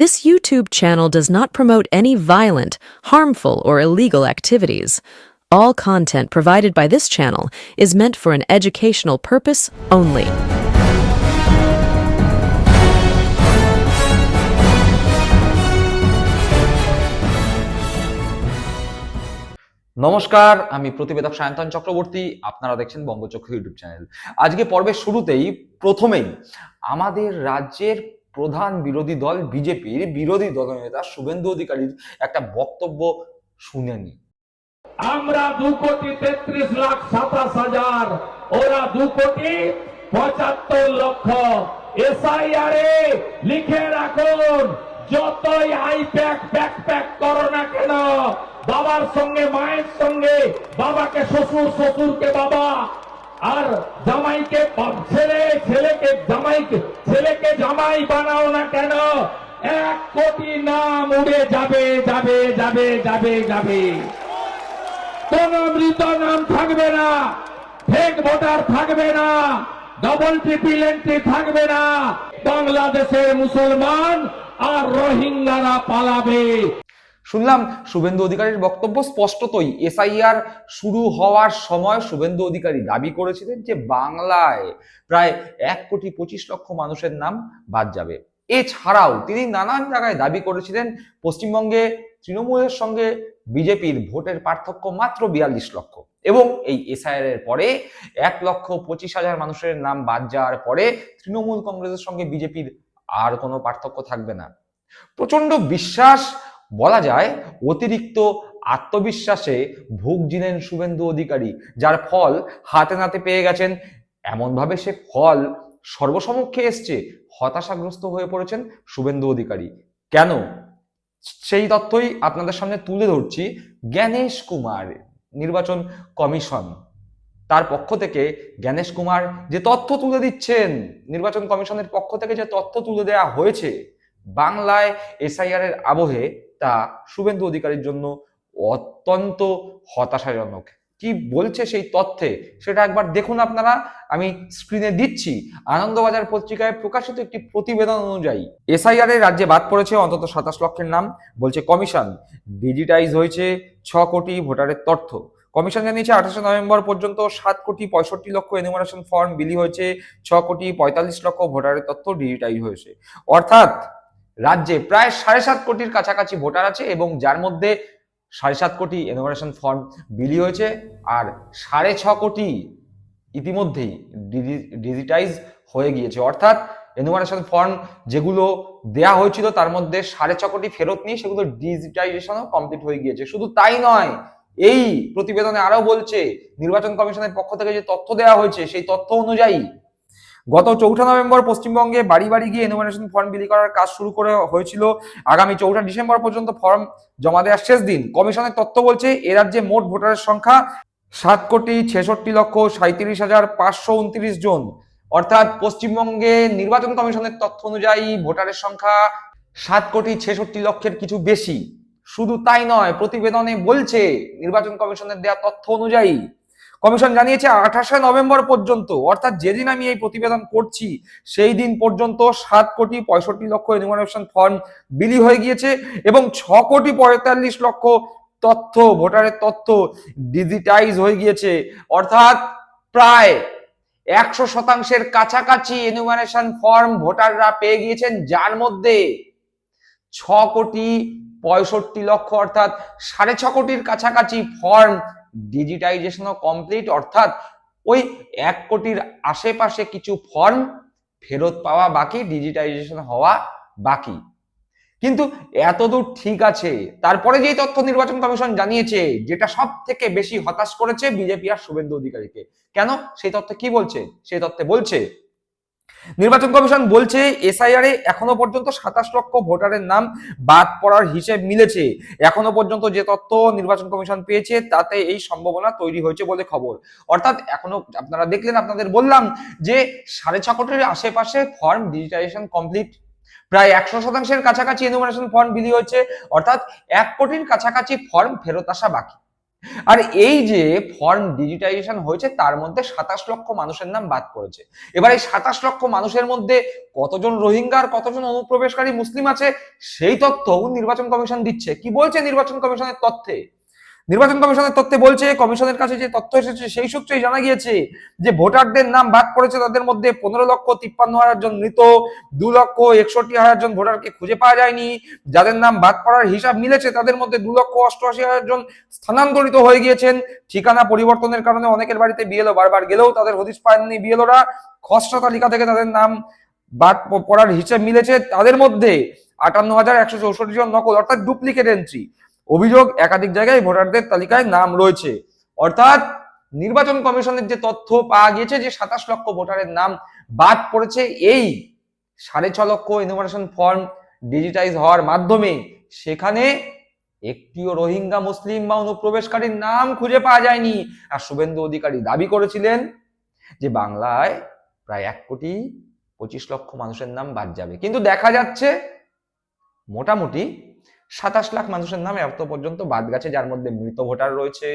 This YouTube channel does not promote any violent, harmful, or illegal activities. All content provided by this channel is meant for an educational purpose only. নমস্কার আমি প্রতিবেদক সায়ন্তন চক্রবর্তী আপনারা দেখছেন বঙ্গচক্র YouTube channel আজকে পর্বের শুরুতেই প্রথমেই আমাদের রাজ্যের প্রধান বিরোধী দল বিজেপির বিরোধী দলনেতা শুভেন্দু অধিকারীর একটা বক্তব্য শুনে নি আমরা দু কোটি তেত্রিশ লাখ সাতাশ হাজার, ওরা দু কোটি পঁচাত্তর লক্ষ। এসআইআরে লিখে রাখুন, যতই আই প্যাক ব্যাক প্যাক করো না কেন, বাবার সঙ্গে, মায়ের সঙ্গে, বাবাকে শ্বশুর, শ্বশুরকে বাবা আর জামাইকে ছেলে, ছেলেকে জামাইকে, ছেলেকে জামাই বানাও না কেন? এক কোটি নাম উড়ে যাবে যাবে যাবে যাবে যাবে। কোন মৃত নাম থাকবে না ফেক ভোটার থাকবে না ডবল ট্রিপল এন্ট্রি থাকবে না। বাংলাদেশের মুসলমান আর রোহিঙ্গারা পালাবে। শুনলাম শুভেন্দু অধিকারীর বক্তব্য স্পষ্টতই। এসআইআর শুরু হওয়ার সময় শুভেন্দু অধিকারী দাবি করেছিলেন যে বাংলায় প্রায় এক কোটি পঁচিশ লক্ষ মানুষের নাম বাদ যাবে। এছাড়াও তিনি নানান জায়গায় দাবি করেছিলেন, পশ্চিমবঙ্গে তৃণমূলের সঙ্গে বিজেপির ভোটের পার্থক্য মাত্র বিয়াল্লিশ লক্ষ। এবং এই এসআইআর এর পরে এক লক্ষ পঁচিশ হাজার মানুষের নাম বাদ যাওয়ার পরে তৃণমূল কংগ্রেসের সঙ্গে বিজেপির আর কোনো পার্থক্য থাকবে না। প্রচণ্ড বিশ্বাস বলা যায় অতিরিক্ত আত্মবিশ্বাসে ভুগছিলেন শুভেন্দু অধিকারী, যার ফল হাতে নাতে পেয়ে গেছেন। এমনভাবে সে ফল সর্বসমক্ষে এসছে, হতাশাগ্রস্ত হয়ে পড়েছেন শুভেন্দু অধিকারী। কেন? সেই তথ্যই আপনাদের সামনে তুলে ধরছি। জ্ঞানেশ কুমার নির্বাচন কমিশন তার পক্ষ থেকে, জ্ঞানেশ কুমার যে তথ্য তুলে দিচ্ছেন, নির্বাচন কমিশনের পক্ষ থেকে যে তথ্য তুলে দেওয়া হয়েছে, বাংলায় এসআইআর এর আবহে তা শুভেন্দু অধিকারীর জন্য অত্যন্ত হতাশাজনক। কি বলছে সেই তথ্যে সেটা একবার দেখুন আপনারা। আমি স্ক্রিনে দিচ্ছি। আনন্দবাজার পত্রিকায় প্রকাশিত একটি প্রতিবেদন অনুযায়ী এসআইআর এর রাজ্যে বাদ পড়েছে অন্তত সাতাশ লক্ষের নাম। বলছে কমিশন ডিজিটাইজ হয়েছে ছ কোটি ভোটারের তথ্য। কমিশন জানিয়েছে আঠাশে নভেম্বর পর্যন্ত সাত কোটি পঁয়ষট্টি লক্ষ এনুমারেশন ফর্ম বিলি হয়েছে। ছ কোটি পঁয়তাল্লিশ লক্ষ ভোটারের তথ্য ডিজিটাইজ হয়েছে। অর্থাৎ রাজ্যে প্রায় সাড়ে সাত কোটির কাছাকাছি ভোটার আছে এবং যার মধ্যে সাড়ে সাত কোটি এনুমারেশন ফর্ম বিলি হয়েছে আর সাড়ে ছ কোটি ইতিমধ্যেই ডিজিটাইজ হয়ে গিয়েছে। অর্থাৎ এনুমারেশন ফর্ম যেগুলো দেয়া হয়েছিল তার মধ্যে সাড়ে ছ কোটি ফেরত নিয়ে সেগুলো ডিজিটাইজেশনও কমপ্লিট হয়ে গিয়েছে। শুধু তাই নয়, এই প্রতিবেদনে আরও বলছে, নির্বাচন কমিশনের পক্ষ থেকে যে তথ্য দেওয়া হয়েছে সেই তথ্য অনুযায়ী গত চৌঠা নভেম্বর পশ্চিমবঙ্গে বাড়ি বাড়ি গিয়ে এনুমারেশন ফর্ম বিলি করার কাজ শুরু করে হয়েছিল। আগামী চৌঠা ডিসেম্বর পর্যন্ত ফর্ম জমা দেওয়ার শেষ দিন। কমিশনের তথ্য বলছে, এ রাজ্যে মোট ভোটারের সংখ্যা সাত কোটি ছেষট্টি লক্ষ সাঁত্রিশ হাজার পাঁচশো উনত্রিশ জন। অর্থাৎ পশ্চিমবঙ্গে নির্বাচন কমিশনের তথ্য অনুযায়ী ভোটারের সংখ্যা সাত কোটি ছেষট্টি লক্ষের কিছু বেশি। শুধু তাই নয়, প্রতিবেদনে বলছে, নির্বাচন কমিশনের দেওয়া তথ্য অনুযায়ী কমিশন জানিয়েছে আঠাশে নভেম্বর পর্যন্ত, অর্থাৎ যেদিন আমি এই প্রতিবেদন করছি, সেই দিন পর্যন্ত সাত কোটি পঁয়ষট্টি লক্ষ এনুমারেশন ফর্ম বিলি হয়ে গিয়েছে এবং ছ কোটি পঁয়তাল্লিশ লক্ষ তথ্য, ভোটারের তথ্য ডিজিটাইজ হয়ে গিয়েছে। অর্থাৎ প্রায় একশো শতাংশের কাছাকাছি এনুমারেশন ফর্ম ভোটাররা পেয়ে গিয়েছেন, যার মধ্যে ছ কোটি পঁয়ষট্টি লক্ষ, অর্থাৎ সাড়ে ছ কোটির কাছাকাছি ফর্ম ডিজিটাইজেশনও কমপ্লিট অর্থাৎ ওই এক কোটির আশেপাশে কিছু ফর্ম ফেরত পাওয়া বাকি ডিজিটাইজেশন হওয়া বাকি। কিন্তু এতদূর ঠিক আছে। তারপরে যেই তথ্য নির্বাচন কমিশন জানিয়েছে, যেটা সব থেকে বেশি হতাশ করেছে বিজেপি আর শুভেন্দু অধিকারীকে। কেন? সেই তথ্যে কি বলছে? সেই তথ্যে বলছে নির্বাচন কমিশন বলছে, এসআইআর এ এখনও পর্যন্ত সাতাশ লক্ষ ভোটারের নাম বাদ পড়ার হিসেব মিলেছে। এখনও পর্যন্ত যে তথ্য নির্বাচন কমিশন পেয়েছে, তাতে এই সম্ভাবনা তৈরি হয়েছে বলে খবর। অর্থাৎ এখনও আপনারা দেখলেন, আপনাদের বললাম যে সাড়ে ছ কোটির আশেপাশে ফর্ম ডিজিটাইজেশন কমপ্লিট। প্রায় একশো শতাংশের কাছাকাছি এনুমারেশন ফর্ম বিলি হয়েছে। অর্থাৎ এক কোটির কাছাকাছি ফর্ম ফেরত আসা বাকি। আর এই যে ফর্ম ডিজিটাইজেশন হয়েছে, তার মধ্যে সাতাশ লক্ষ মানুষের নাম বাদ পড়েছে। এবার এই সাতাশ লক্ষ মানুষের মধ্যে কতজন রোহিঙ্গা আর কতজন অনুপ্রবেশকারী মুসলিম আছে, সেই তথ্য নির্বাচন কমিশন দিচ্ছে। কি বলছে নির্বাচন কমিশনের তথ্যে? নির্বাচন কমিশনের তথ্যে বলছে, কমিশনের কাছে যে তথ্য এসেছে সেই সূত্রেই জানা গিয়েছে যে ভোটারদের নাম বাদ পড়েছে তাদের মধ্যে পনেরো লক্ষ তিপ্পান্ন হাজার জন মৃত, দু লক্ষ একষট্টি হাজার জন ভোটারকে খুঁজে পাওয়া যায়নি। যাদের নাম বাদ পড়ার হিসাব মিলেছে, তাদের মধ্যে দু লক্ষ অষ্টআশি হাজার জন স্থানান্তরিত হয়ে গিয়েছেন। ঠিকানা পরিবর্তনের কারণে অনেকের বাড়িতে বিএলও বারবার গেলেও তাদের হদিস পাননি বিএলওরা। খসড়া তালিকা থেকে তাদের নাম বাদ পড়ার হিসাব মিলেছে। তাদের মধ্যে আটান্ন হাজার একশো চৌষট্টি জন নকল, অর্থাৎ ডুপ্লিকেট এন্ট্রি অভিযোগ একাধিক জায়গায় ভোটারদের তালিকায় নাম রয়েছে। অর্থাৎ নির্বাচন কমিশনের যে তথ্য পাওয়া গিয়েছে যে সাতাশ লক্ষ ভোটারের নাম বাদ পড়েছে, এই সাড়ে ছ লক্ষ ইনোভেশন ফর্ম ডিজিটাইজ হওয়ার মাধ্যমে সেখানে একটিও রোহিঙ্গা, মুসলিম বা অনুপ্রবেশকারীর নাম খুঁজে পাওয়া যায়নি। আর শুভেন্দু অধিকারী দাবি করেছিলেন যে বাংলায় প্রায় এক কোটি পঁচিশ লক্ষ মানুষের নাম বাদ যাবে। কিন্তু দেখা যাচ্ছে মোটামুটি সাতাশ লাখ মানুষের নাম এত পর্যন্ত বাদ গেছে, যার মধ্যে মৃত ভোটার রয়েছে,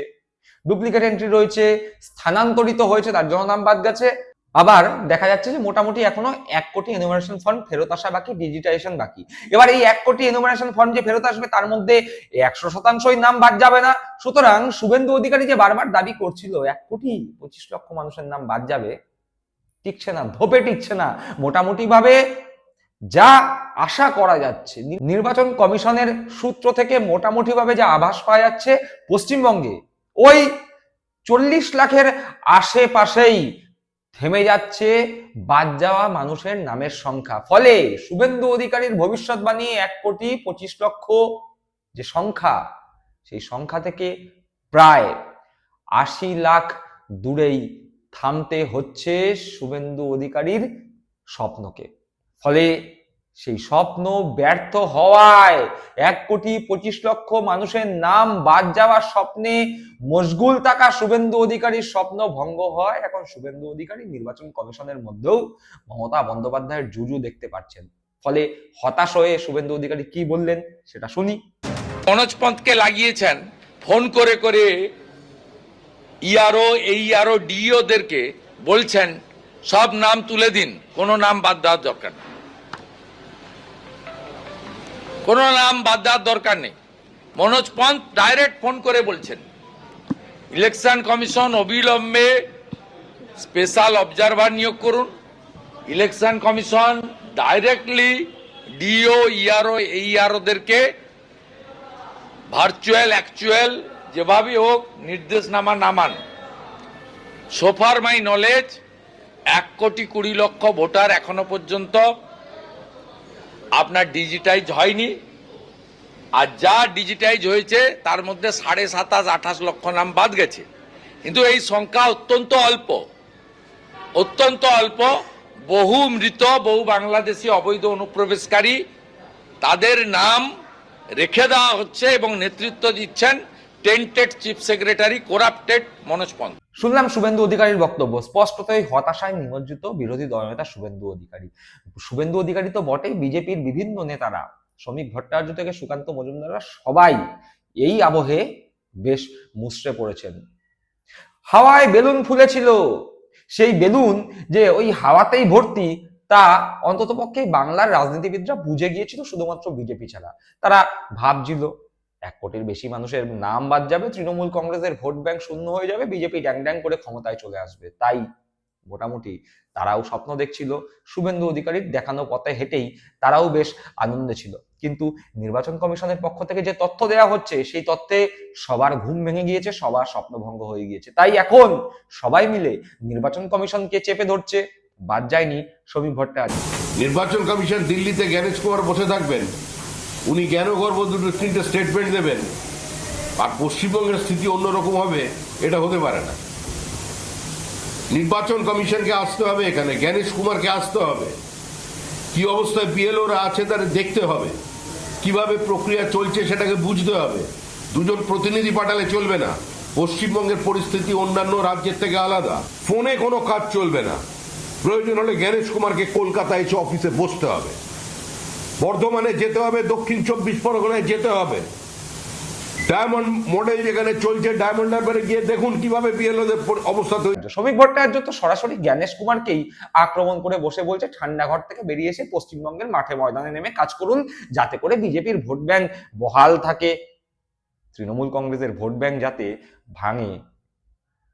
ডুপ্লিকেট এন্ট্রি রয়েছে, স্থানান্তরিত হয়েছে, তার জন্য নাম বাদ গেছে। আবার দেখা যাচ্ছে যে মোটামুটি এখনও এক কোটি এনুমারেশন ফর্ম ফেরত আসা বাকি ডিজিটাইজেশন বাকি। এবার এই এক কোটি এনুমারেশন ফর্ম যে ফেরত আসবে, তার মধ্যে একশো শতাংশই নাম বাদ যাবে না। সুতরাং শুভেন্দু অধিকারী যে বারবার দাবি করছিল, এক কোটি পঁচিশ লক্ষ মানুষের নাম বাদ যাবে, টিকছে না, ধোপে টিকছে না। মোটামুটি ভাবে যা আশা করা যাচ্ছে। নির্বাচন কমিশনের সূত্র থেকে মোটামুটি ভাবে যা আভাস পাওয়া যাচ্ছে পশ্চিমবঙ্গে, ওই চল্লিশ লাখের আশেপাশেই থেমে যাচ্ছে বাদ যাওয়া মানুষের নামের সংখ্যা। ফলে শুভেন্দু অধিকারীর ভবিষ্যৎবাণী এক কোটি পঁচিশ লক্ষ যে সংখ্যা, সেই সংখ্যা থেকে প্রায় আশি লাখ দূরেই থামতে হচ্ছে শুভেন্দু অধিকারীর স্বপ্নকে। ফলে সেই স্বপ্ন ব্যর্থ হওয়ায় এক কোটি পঁচিশ লক্ষ মানুষের নাম বাদ যাওয়ার স্বপ্নে মশগুল থাকা শুভেন্দু অধিকারীর স্বপ্ন ভঙ্গ হয়। এখন শুভেন্দু অধিকারী নির্বাচন কমিশনের মধ্যেও মমতা বন্দ্যোপাধ্যায়ের জুজু দেখতে পাচ্ছেন। ফলে হতাশ হয়ে শুভেন্দু অধিকারী কি বললেন সেটা শুনি। মনোজ পন্থকে লাগিয়েছেন, ফোন করে করে ইআরও এই ইআরও ডিইওদেরকে বলছেন, সব নাম তুলে দিন, কোনো নাম বাদ দেওয়ার দরকার নেই। কোনো নাম বাদ দেওয়ার দরকার নেই। মনোজ পন্ত ডাইরেক্ট ফোন করে বলছেন ইলেকশন কমিশন অবিলম্বে স্পেশাল অবজারভার নিয়োগ করুন। Election commission directly DO ERO এই ইআরওদেরকে ভার্চুয়াল অ্যাকচুয়াল যেভাবেই হোক নির্দেশনামা নামান। সোফার মাই নলেজ এক কোটি কুড়ি লক্ষ ভোটার এখনও পর্যন্ত আপনার ডিজিটাইজ হয়নি। আর যা ডিজিটাইজ হয়েছে, তার মধ্যে সাড়ে সাতাশ, আঠাশ লক্ষ নাম বাদ গেছে। কিন্তু এই সংখ্যা অত্যন্ত অল্প। অত্যন্ত অল্প। বহু মৃত, বহু বাংলাদেশি অবৈধ অনুপ্রবেশকারী, তাদের নাম রেখে দেওয়া হচ্ছে এবং নেতৃত্ব দিচ্ছেন tainted chief secretary corrupted Manoj Pant. শুনলাম শুভেন্দু অধিকারীর বক্তব্য। স্পষ্টতই হতাশায় নিমজ্জিত বিরোধী দলনেতা শুভেন্দু অধিকারী। শুভেন্দু অধিকারী তো বটেই, বিজেপির বিভিন্ন নেতারা, শ্রমিক ভট্টাচার্য থেকে সুকান্ত মজুমদাররা সবাই এই আবহে বেশ মুচড়ে পড়েছেন। হাওয়ায় বেলুন ফুলেছিল, সেই বেলুন যে ওই হাওয়াতেই ভর্তি, তা অন্ততপক্ষে বাংলার রাজনীতিবিদরা বুঝে গিয়েছিল, শুধুমাত্র বিজেপি ছাড়া। তারা ভাবছিল, এক কোটির বেশি মানুষের নাম বাদ যাবে, তৃণমূল কংগ্রেসের ভোট ব্যাংক শূন্য হয়ে যাবে, বিজেপি ড্যাং ড্যাং করে ক্ষমতায় চলে আসবে। তাই মোটামুটি তারাও স্বপ্ন দেখছিল, শুভেন্দু অধিকারীর দেখানো পথে হেঁটেই তারাও বেশ আনন্দে ছিল। কিন্তু নির্বাচন কমিশনের পক্ষ থেকে যে তথ্য দেওয়া হচ্ছে, সেই তথ্যে সবার ঘুম ভেঙে গিয়েছে, সবার স্বপ্নভঙ্গ হয়ে গিয়েছে। তাই এখন সবাই মিলে নির্বাচন কমিশনকে চেপে ধরছে, বাদ যায়নি শ্রমিক ভট্টাচার্য। নির্বাচন কমিশন দিল্লিতে জ্ঞানেশ কুমার বসে থাকবেন। উনি জ্ঞান গর্ব দুটো তিনটে স্টেটমেন্ট দেবেন? আর পশ্চিমবঙ্গের স্থিতি অন্যরকম হবে, এটা হতে পারে না। নির্বাচন কমিশনকে আসতে হবে এখানে, জ্ঞানেশ কুমারকে আসতে হবে। কি অবস্থায় বিএলওরা আছে তাদের দেখতে হবে। কীভাবে প্রক্রিয়া চলছে সেটাকে বুঝতে হবে। দুজন প্রতিনিধি পাঠালে চলবে না। পশ্চিমবঙ্গের পরিস্থিতি অন্যান্য রাজ্যের থেকে আলাদা। ফোনে কোনো কাজ চলবে না। প্রয়োজন হলে জ্ঞানেশ কুমারকে কলকাতায় এসে অফিসে বসতে হবে। বর্ধমানে যেতে হবে, দক্ষিণ চব্বিশ পরগনায় যেতে হবে। ডায়মন্ড মডেল যেখানে চলছে ডায়মন্ড হারবারে গিয়ে দেখুন কীভাবে বিএলওদের অবস্থা তৈরি। শ্রমিক ভট্টাচার্য তো সরাসরি জ্ঞানেশ কুমারকেই আক্রমণ করে বসে বলছে ঠান্ডা ঘর থেকে বেরিয়ে এসে পশ্চিমবঙ্গের মাঠে ময়দানে নেমে কাজ করুন, যাতে করে বিজেপির ভোট ব্যাংক বহাল থাকে। তৃণমূল কংগ্রেসের ভোট ব্যাংক যাতে ভাঙে।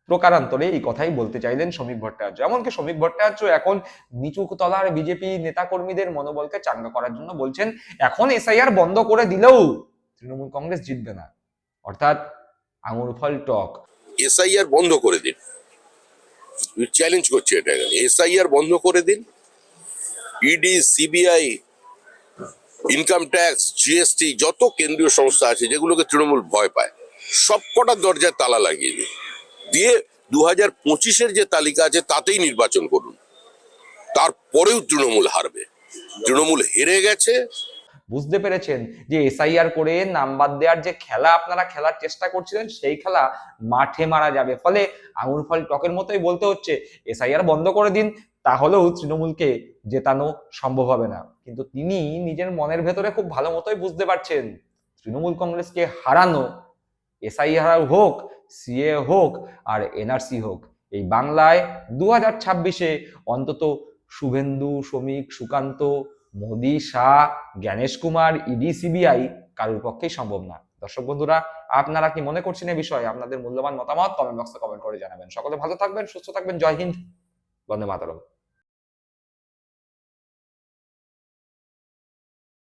প্রকারান্তরে এই কথাই বলতে চাইলেন শ্রমিক ভট্টাচার্য। এমনকি শ্রমিক ভট্টাচার্য এখন নিচু তলার বিজেপি নেতাকর্মীদের মনোবলকে চাঙ্গা করার জন্য বলছেন, এখন এসআইআর বন্ধ করে দিলেও তৃণমূল কংগ্রেস জিতবে না। অর্থাৎ আঙুর ফল টক। এসআইআর বন্ধ করে দিন। চ্যালেঞ্জ করছি এটা এসআইআর বন্ধ করে দিন। ED CBI income tax GST যত কেন্দ্রীয় সংস্থা আছে, যেগুলোকে তৃণমূল ভয় পায় সবকটা দরজায় তালা লাগিয়ে দিন। দিয়ে দু হাজার পঁচিশের যে তালিকা আছে, তাতেই নির্বাচন করুন। তারপরেও তৃণমূল হারবে। তৃণমূল হেরে গেছে বুঝতে পেরেছেন যে এসআইআর করে নাম্বার দেওয়ার যে খেলা আপনারা খেলার চেষ্টা করছিলেন, সেই খেলা মাঠে মারা যাবে। ফলে আঙুর ফল টকের মতোই বলতে হচ্ছে, এসআইআর বন্ধ করে দিন, তাহলেও তৃণমূলকে জেতানো সম্ভব হবে না। কিন্তু তিনি নিজের মনের ভেতরে খুব ভালো মতোই বুঝতে পারছেন, তৃণমূল কংগ্রেসকে হারানো, এসআইআর হোক, সিএ হোক, আর এনআরসি হোক, এই বাংলায় দু হাজার ছাব্বিশে অন্তত শুভেন্দু শ্রমিক সুকান্ত মোদি, শাহ, জ্ঞানেশ কুমার, ইডি, সিবিআই কারোর পক্ষেই সম্ভব না। দর্শক বন্ধুরা, আপনারা কি মনে করছেন এই বিষয়ে? আপনাদের মূল্যবান মতামত কমেন্ট বক্সে কমেন্ট করে জানাবেন। সকলে ভালো থাকবেন, সুস্থ থাকবেন। জয় হিন্দ। বন্দে মাতরম।